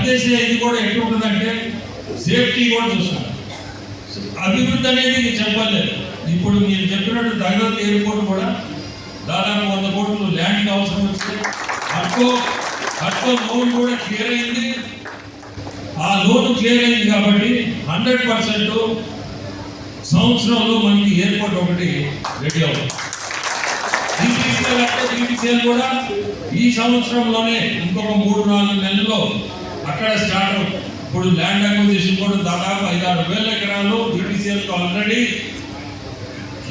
పనిచేసే ఇది కూడా ఎట్లుంటుందంటే సేఫ్టీ కూడా చూస్తాం అభివృద్ధి అనేది నేను చెప్పలేదు. ఇప్పుడు మీరు చెప్పినట్టు దగ్గర ఎయిర్పోర్ట్ కూడా దాదాపు వంద కోట్లు ల్యాండ్ అవసరం వస్తే అట్కో అట్కో లోన్ కూడా క్లియర్ అయింది. ఆ లోన్ క్లియర్ అయింది కాబట్టి హండ్రెడ్ పర్సెంట్ సంవత్సరంలో మనకి ఎయిర్పోర్ట్ ఒకటి రెడీ అవుతుంది. DTCL అంటే DTCL కూడా ఈ సంవత్సరంలోనే ఇంకొక మూడు నాలుగు నెలల్లో అక్కడ స్టార్ట్ ఇప్పుడు ల్యాండ్ అక్విజిషన్ కూడా దాదాపు ఐదారు వేల ఎకరాలు బీటీసీఎల్కి ఆల్రెడీ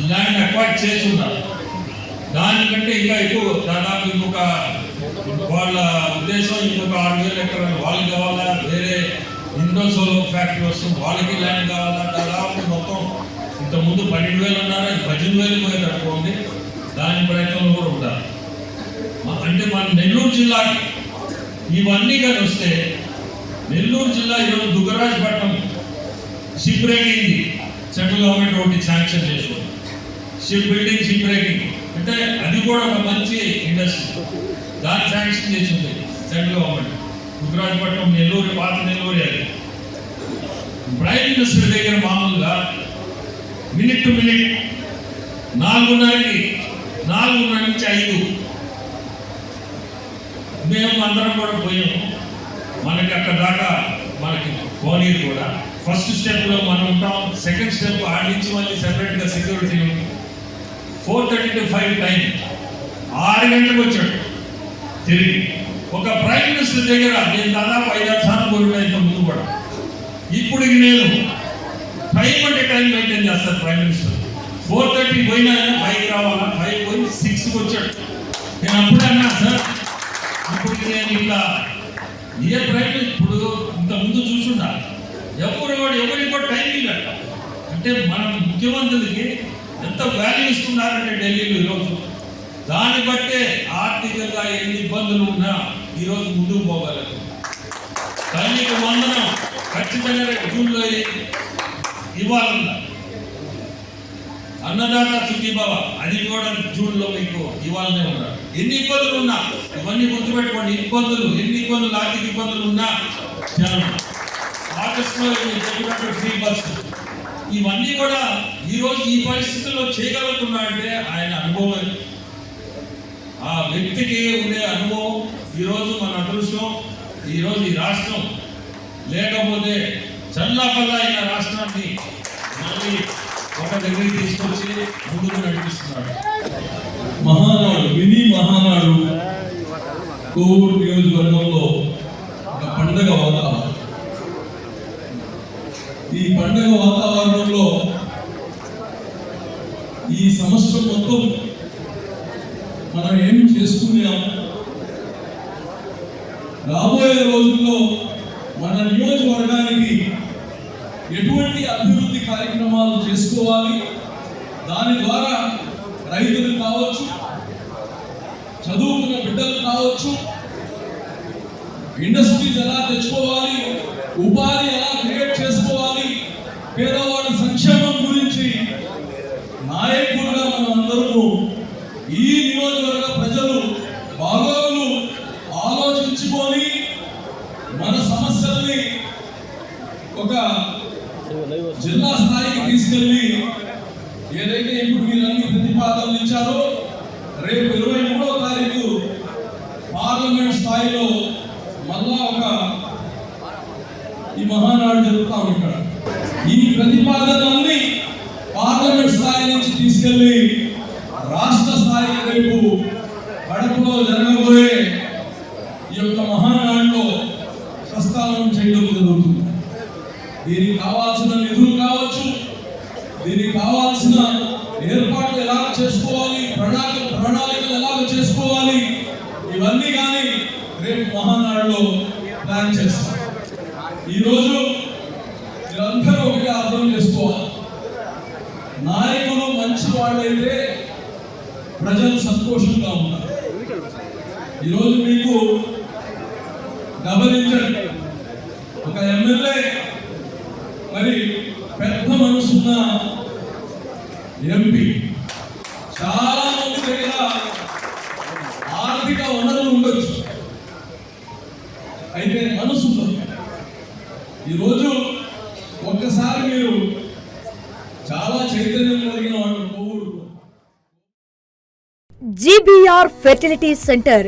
ల్యాండ్ అక్వైర్ చేసి దానికంటే ఇంకా ఎక్కువ దాదాపు ఇంకొక వాళ్ళ ఉద్దేశం ఇంకొక ఆరు వేల ఎకరాలు వాళ్ళకి కావాలా? వేరే ఇండో ఫ్యాక్టరీ వస్తుంది. వాళ్ళకి ల్యాండ్ కావాలా? దాదాపు మొత్తం ఇంతకుముందు పన్నెండు వేలు అన్నారా పద్దెనిమిది వేలు పోయి అనుకోండి దాని ప్రయత్నంలో కూడా ఉండాలి. అంటే మన నెల్లూరు జిల్లాకి ఇవన్నీ కానీ వస్తే నెల్లూరు జిల్లా ఈరోజు Dugarajapatnam ship breaking central government ఒకటి శాంక్షన్ చేసింది. షిప్ బిల్డింగ్ షిప్ బ్రేకింగ్ అంటే అది కూడా ఒక మంచి ఇండస్ట్రీ దాన్ని శాంక్షన్ చేసింది సెంట్రల్ గవర్నమెంట్ దుగ్గరాజపట్నం నెల్లూరు పాత నెల్లూరు అది. ప్రైమ్ మినిస్టర్ దగ్గర మామూలుగా మినిట్ టు మినిట్ నాలుగున్నరకి నాలుగున్నర నుంచి ఐదు మేము అందరం కూడా పోయాము. మనకి అక్కడ దాకా మనకి పోనీరు కూడా. ఫస్ట్ స్టెప్లో మనం ఉంటాం. సెకండ్ స్టెప్ ఆడించి నుంచి మళ్ళీ సెపరేట్గా సెక్యూరిటీ ఉంది. Four thirty to five time ఆరు గంటలకు వచ్చాడు. తిరిగి. ఒక ప్రైమ్ మినిస్టర్ దగ్గర నేను దాదాపు ఐదారు సార్లు పోయినా ఇంత ముందు కూడా. ఇప్పుడు నేను టైం అంటే టైం మెయింటైన్ చేస్తాను ప్రైమ్ మినిస్టర్ ఫోర్ థర్టీ పోయినా ఫైవ్ రావాలా? ఫైవ్ పోయి సిక్స్కి వచ్చాడు. నేను అప్పుడన్నా సార్ ఇప్పుడు ఇట్లా ఏ ప్రయత్నం ఇప్పుడు ఇంత ముందు చూసుండా. ఎవరు వాడు ఎవరికి కూడా టైం ఇవ్వట అంటే మన ముఖ్యమంత్రికి ఎంత వాల్యూ ఇస్తున్నారంటే ఢిల్లీలో ఈరోజు. దాన్ని బట్టే ఆర్థికంగా ఎన్ని ఇబ్బందులు ఉన్నా ఈరోజు ముందుకు పోగలరు తల్లికి వందనం ఖచ్చితంగా జూన్లో ఇవ్వాలన్నా అన్నదాత సుఖీభావ అది కూడా జూన్లో మీకు ఇవ్వాలనే ఉన్నారు ఎన్ని ఇబ్బందులు ఉన్నా? ఇవన్నీ గుర్తుపెట్టుకోండి. ఇబ్బందులు ఎన్ని ఇబ్బందులు ఆర్థిక ఇబ్బందులు ఉన్నా జనం. ఆగస్టులో చెప్పినట్టు ఫ్రీ బస్ ఇవన్నీ కూడా ఈ రోజు ఈ పరిస్థితుల్లో చేయగలుగుతున్నాడంటే ఆయన అనుభవం. ఆ వ్యక్తికి ఉండే అనుభవం ఈరోజు మన అదృష్టం ఈరోజు ఈ రాష్ట్రం. లేకపోతే చల్లాపల్లా అయిన రాష్ట్రాన్ని మళ్ళీ ఒక దగ్గరికి తీసుకొచ్చి ముందుకు నడిపిస్తున్నాడు మహానాడు మినీ మహానాడు కోవూరు నియోజకవర్గంలో ఒక పండగ వాతావరణం. ఈ పండగ వాతావరణంలో ఈ సంవత్సరం మొత్తం మనం ఏం చేసుకున్నాం? రాబోయే రోజుల్లో మన నియోజకవర్గానికి ఎటువంటి అభివృద్ధి కార్యక్రమాలు చేసుకోవాలి? దాని ద్వారా రైతులు కావచ్చు చదువుకున్న బిడ్డలు కావచ్చు ఇండస్ట్రీస్ ఎలా తెచ్చుకోవాలి ఉపాధి ఎలా క్రియేట్ చేసుకోవాలి పేదవాడి సంక్షేమం గురించి నాయకులుగా మనం అందరూ ఈ నియోజకవర్గ ప్రజలు బాగోగులు ఆలోచించుకొని మన సమస్యల్ని ఒక జిల్లా స్థాయికి తీసుకెళ్ళి ఏదైతే ఇప్పుడు మీరు అన్ని ప్రతిపాదనలు ఇచ్చారో రేపు ఇరవై మూడో తారీఖు పార్లమెంట్ స్థాయిలో మళ్ళా ఒక ఈ మహానాడు జరుగుతూ ఉంటాడు ఈ ప్రతిపాదనలన్నీ పార్లమెంట్ స్థాయి నుంచి తీసుకెళ్ళి రాష్ట్ర స్థాయికి రేపు కడపలో జరగబోయే ఈ యొక్క మహానాడులో ప్రస్తావన చేయడం జరుగుతుంది. దీనికి కావాల్సిన నిధులు కావచ్చు దీనికి కావాల్సిన ఏర్పాట్లు ఎలా చేసుకోవాలి ప్రణాళిక ప్రణాళికలు ఎలా చేసుకోవాలి ఇవన్నీ కానీ రేపు మహానాడులో ప్లాన్ చేస్తాం. ఈరోజు మీరందరూ ఒకటి అర్థం చేసుకోవాలి. నాయకులు మంచి వాళ్ళైతే ప్రజలు సంతోషంగా ఉంటారు. ఈరోజు మీకు గమనించండి ఒక ఎమ్మెల్యే మరి పెద్ద మనసున్న ఎంపీ చాలా మంది దగ్గర ఆర్థిక వనరులు ఉండొచ్చు. అయితే మనసు ఈరోజు ఒక్కసారి మీరు చాలా చైతన్యం కలిగిన వాళ్ళు జీబీఆర్ ఫెర్టిలిటీ సెంటర్